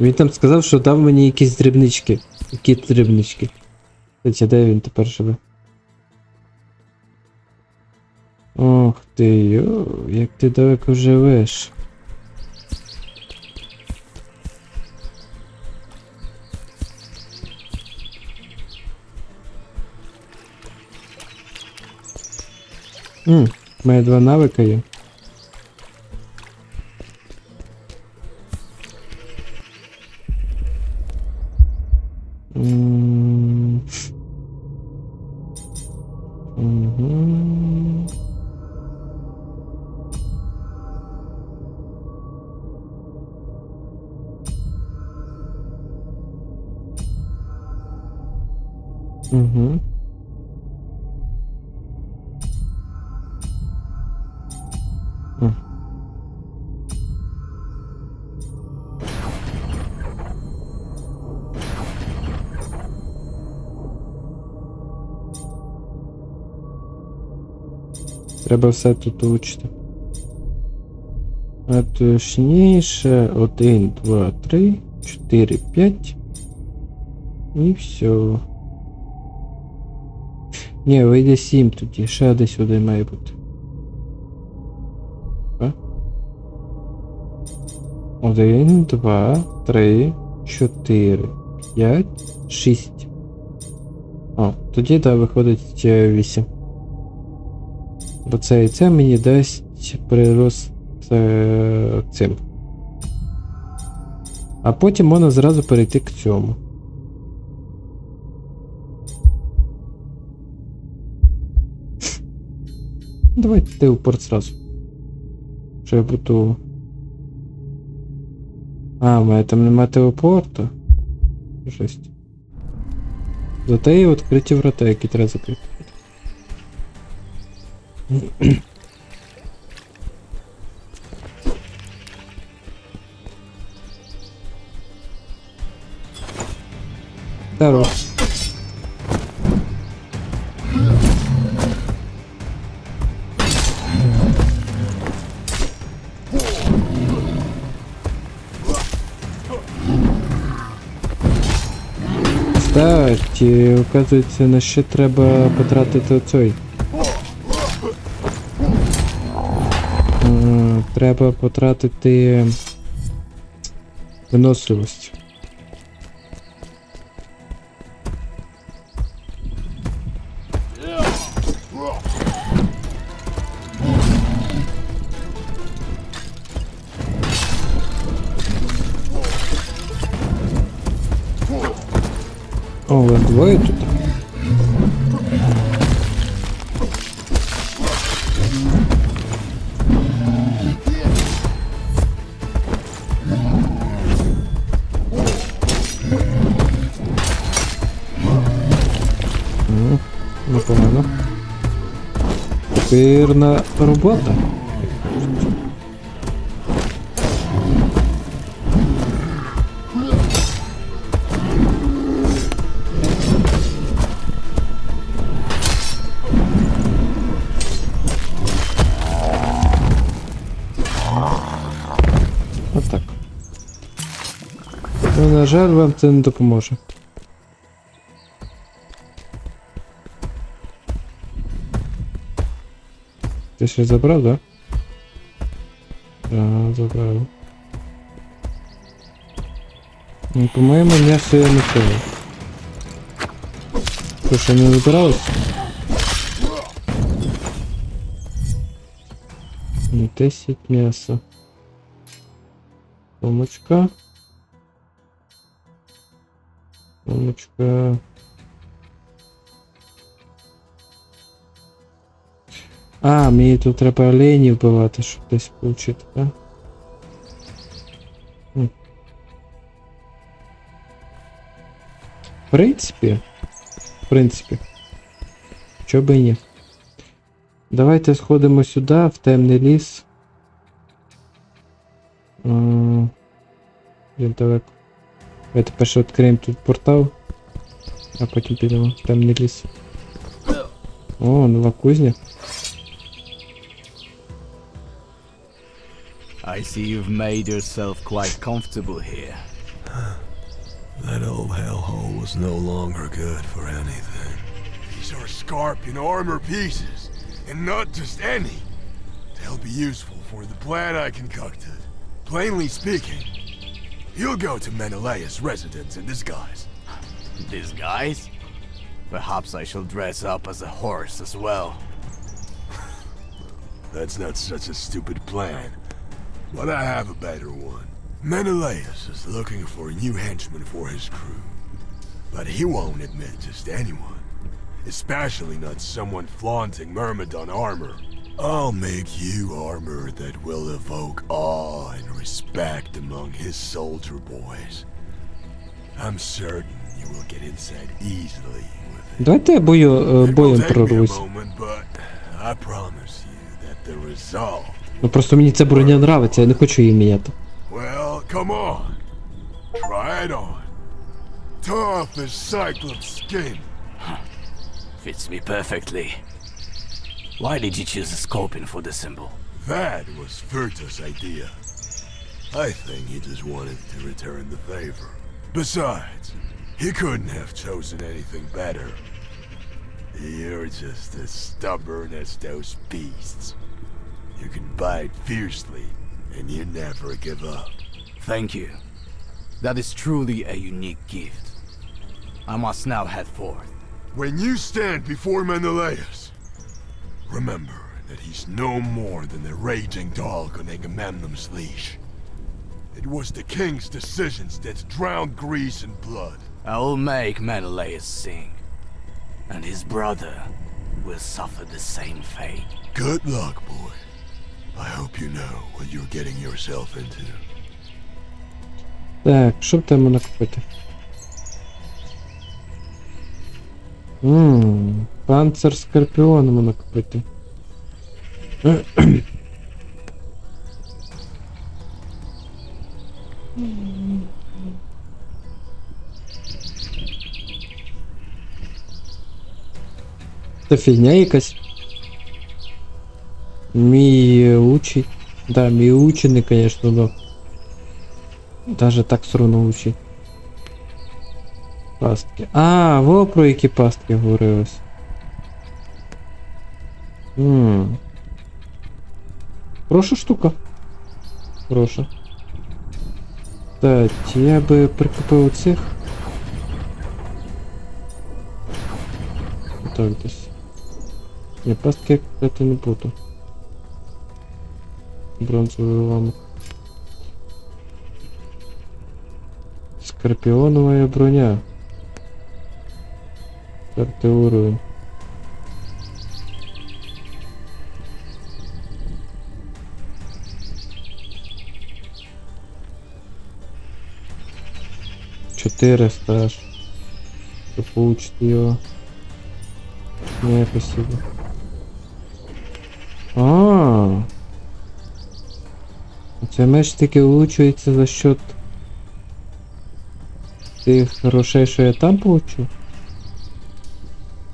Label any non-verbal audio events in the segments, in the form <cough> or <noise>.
Він там сказав, що дав мені якісь дрібнички. Які дрібнички. Кстати, де він тепер живе? Ох ти, йо, як ти далеко живеш. М, мене два навика є. Mm-hmm. Треба все тут учити. А точніше 1, 2, 3, 4, 5. І все. Ні, вийде 7 тоді, ще десь один має бути. А? 1, 2, 3, 4, 5, 6. О, тоді да, виходить 8. Бо це і це мені дасть прирост е, цим. А потім можна зразу перейти к цьому. Давайте телепорт сразу. Що я буду. А, у мене там нема телепорту. Жесть. Зате є відкриті врата, які треба закрити. Здорово. Кстати, оказується, на що треба потратити оцей. Треба потратити виносливість. О, двоє тут. Тепер робота. Отак. Ну, на жаль, вам це не допоможе. Ти ще забрав, да? Да, забрав. Ну, по-моєму, м'ясо я не пив. Що, не вибиралось? Ну, 10 м'яса. Сумочка. Сумочка. А, мені тут треба оленів вбивати, щоб десь получити, так? М. В принципі. В принципі. Чо би і ні. Давайте сходимо сюди, в темний ліс. М, Він далеко. Давайте перше відкриємо тут портал, а потім підемо в темний ліс. О, нова кузня. I see you've made yourself quite comfortable here. <sighs> That old hellhole was no longer good for anything. These are Scorpion armor pieces, and not just any. They'll be useful for the plan I concocted. Plainly speaking, you'll go to Menelaus' residence in disguise. Disguise? Perhaps I shall dress up as a horse as well. <sighs> That's not such a stupid plan. But I have a better one. Menelaus is looking for a new henchman for his crew. But he won't admit just anyone. Especially not someone flaunting Myrmidon armor. I'll make you armor that will evoke awe and respect among his soldier boys. I'm certain you will get inside easily with it. Давайте я бою, е, It will боєм take me a прорвусь. moment, but I promise you that the result Ну просто мені ця броня нравиться, я не хочу її міняти. Well, come on. Try it on. Tough as Cyclops skin. Fits me perfectly. Why did you choose a scorpion for the symbol? That was Furta's idea. I think he just wanted to return the favor. Besides, he couldn't have chosen anything better. You're just as stubborn as those beasts. You can bite fiercely, and you never give up. Thank you. That is truly a unique gift. I must now head forth. When you stand before Menelaus, remember that he's no more than the raging dog on Agamemnon's leash. It was the king's decisions that drowned Greece in blood. I will make Menelaus sing. And his brother will suffer the same fate. Good luck, boy. You know. Так, що б там мене купити? Ммм, панцир скорпіон мене купити. Це фігня якась. Мій учий. Да, мій учений, конечно, да. Даже так все одно учить. Пастки. А, во про які пастки говорилось. Ммм. Хороша штука. Хороша. Так, я би прикупив цих. Так десь. Ні, пастки я купити не буду. Бронзовий уламок. Скорпионовая броня. Четвертый уровень. Четыреста аж. Кто получит ее. Не, спасибо. А, -а, -а. Цей меч таки улучшується за счет тих грошей, що я там получу.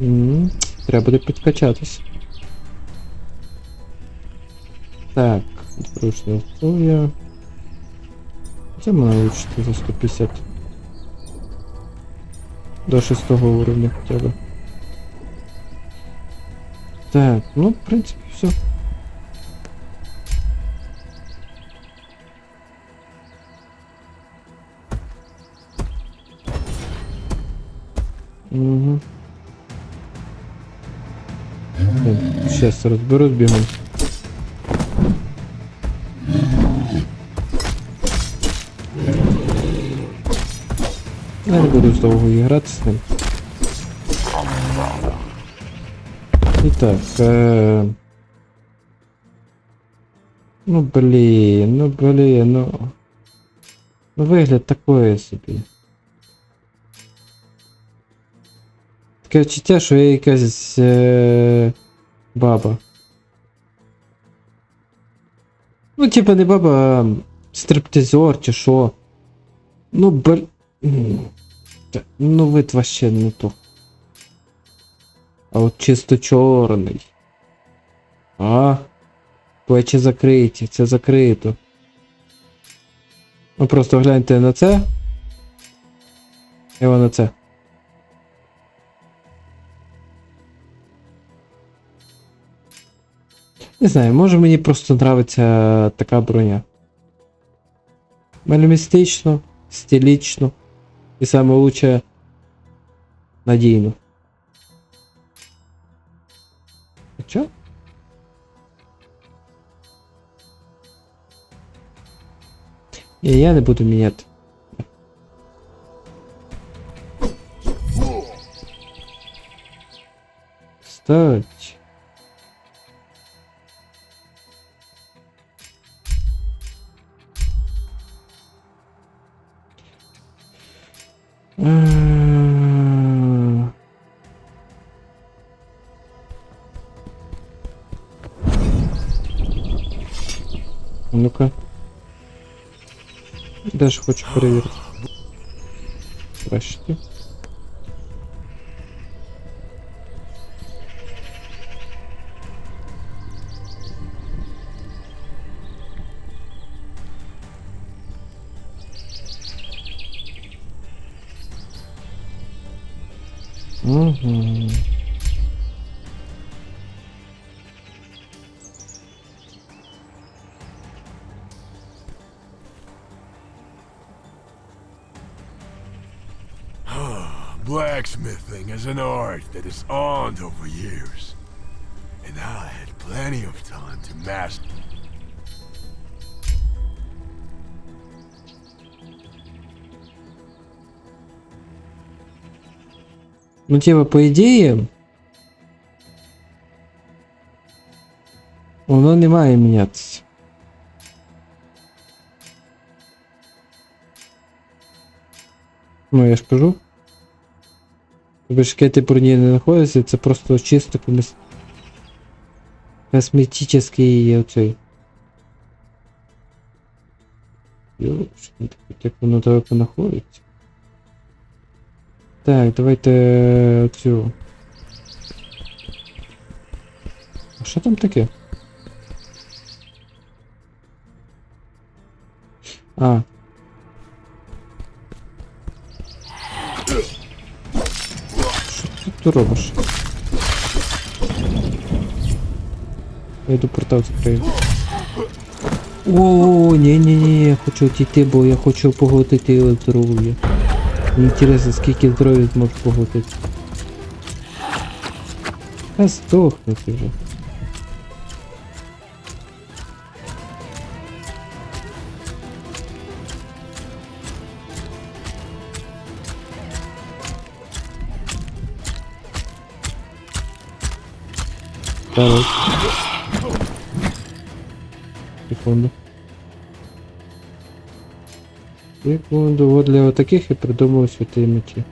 М, Треба буде підкачатись. Так, зручне здоров'я. Це мене улучшити за 150. До 6 уровня хоча б. Так, ну, в принципі, все. Угу. Сейчас разберусь бегом. Я не буду довго грати з ним. І так, е... Ну блін, ну блін, ну. Ну вигляд такої собі. Таке відчуття, що я якась е... баба. Ну, типа не баба, а стриптизер чи що. Ну, бл... Ну, вид вообще не то. А от чисто чорний. А? Плечі закриті, це закрито. Ну просто гляньте на це. І воно це. Не знаю, може мені просто нравиться така броня. Минималістично, стилічно і саме лучше надійно. Хоча? Ні, я не буду міняти. Стать. Даже хочу перевірити. Краще. Угу. Blacksmithing is an art that has honed over years. And I had plenty of time to master. Ну, типа, по ідеї. Воно не має мінятися. Ну, я ж кажу. Тобто ж ти броні не знаходиться, це просто чисто комес... косметичний оцей. Йо, що там таке, як воно далеко знаходиться. Так, давайте е, цю. А що там таке? А. Що ти робиш? Я йду портал закрию. О, ні, ні, ні, я хочу отійти, бо я хочу поглотити здоров'я. Мені цікаво, скільки здоров'я зможу поглотити. А здохнути вже. Давай. Секунду. Секунду, вот для вот таких я придумал святые мечи.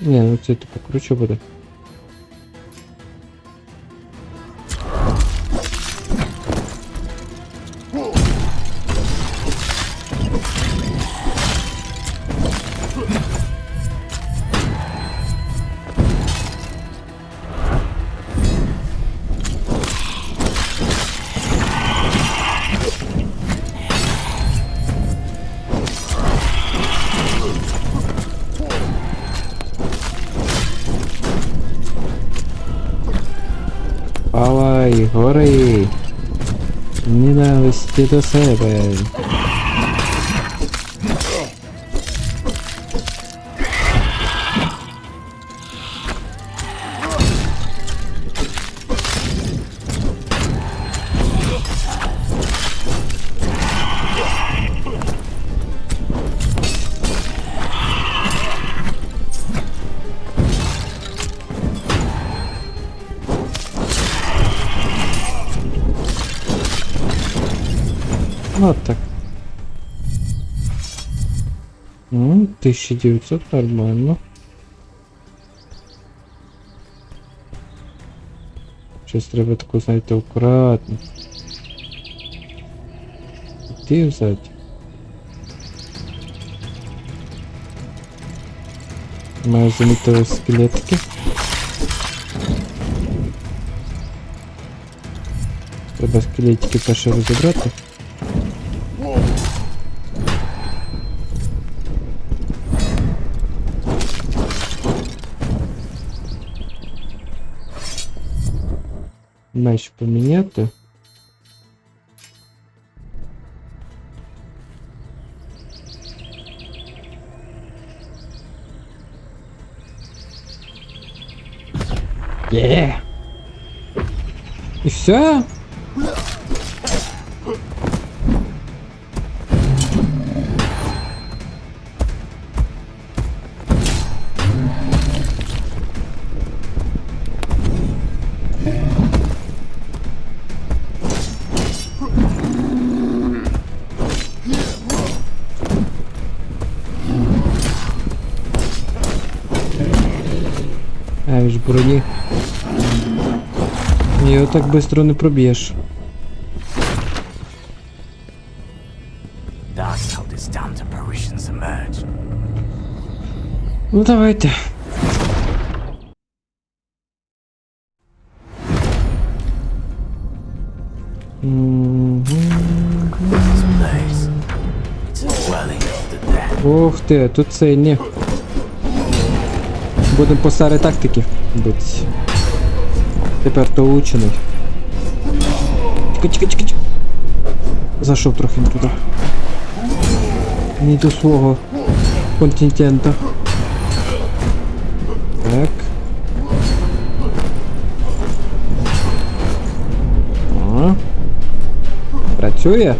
Не, ну це типу круче буде. Палай, гори! Ненависті до Вот так. Ну, 1900 нормально. Щось треба таку, знаєте, акуратно. Ти взяти. Маю замітили скелетики. Треба скелетики перше розібрати. меч поміняти. Є! І все? броні. Його так швидко не проб'єш. That's how this damned apparitions emerge. Ну давайте. Мгм. This place. It's a dwelling of the dead. Ух ти, тут сильні. Будемо по старій тактики битися. Тепер то. Чекай, чекай, чекай, чекай. Зайшов трохи не туди. Не до свого континента. Так. О. Працює?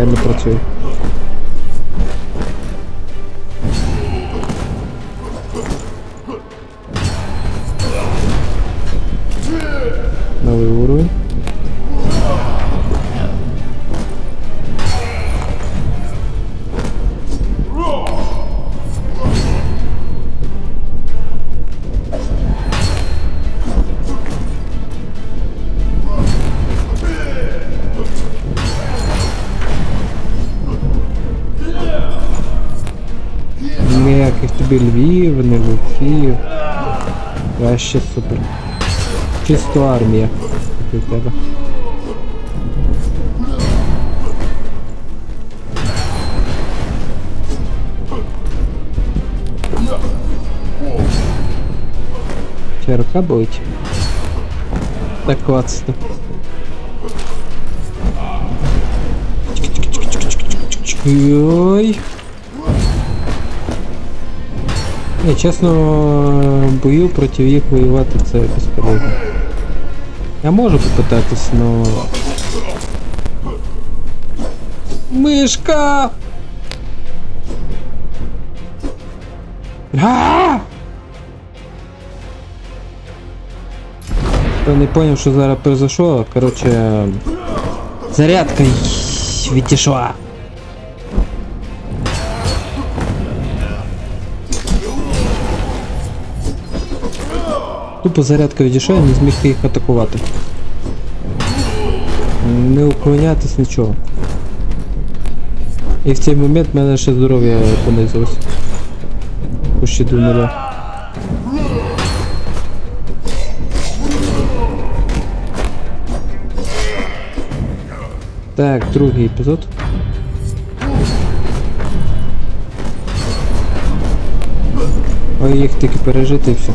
Реально працює. тобі львів, не вовків. Краще супер. Чисто армія. Тут у тебе. Чи рука болить? Так клацно. Ой. Ні, чесно, бою проти їх воювати це безполезно. Я можу попитатись, но... Мишка! А! Хто не поняв, що зараз произошло, короче... Зарядка й- відійшла. Тупо зарядка відійшла, не зміг їх атакувати. Не уклонятись нічого. І в цей момент в мене ще здоров'я понизилось. Почти до нуля. Так, другий епізод. Ой, їх тільки пережити і все.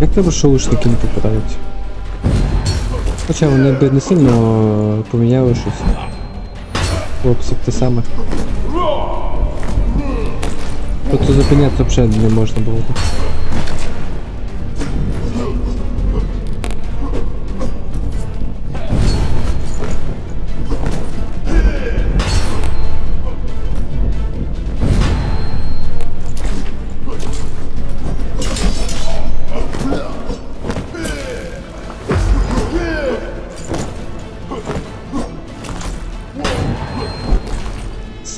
Як тебе шоушники не попадаються? Хоча вони би не сильно поміняли щось. Хлопці те саме. Тобто зупинятися взагалі не можна було.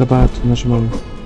Zobacz, nasz moment.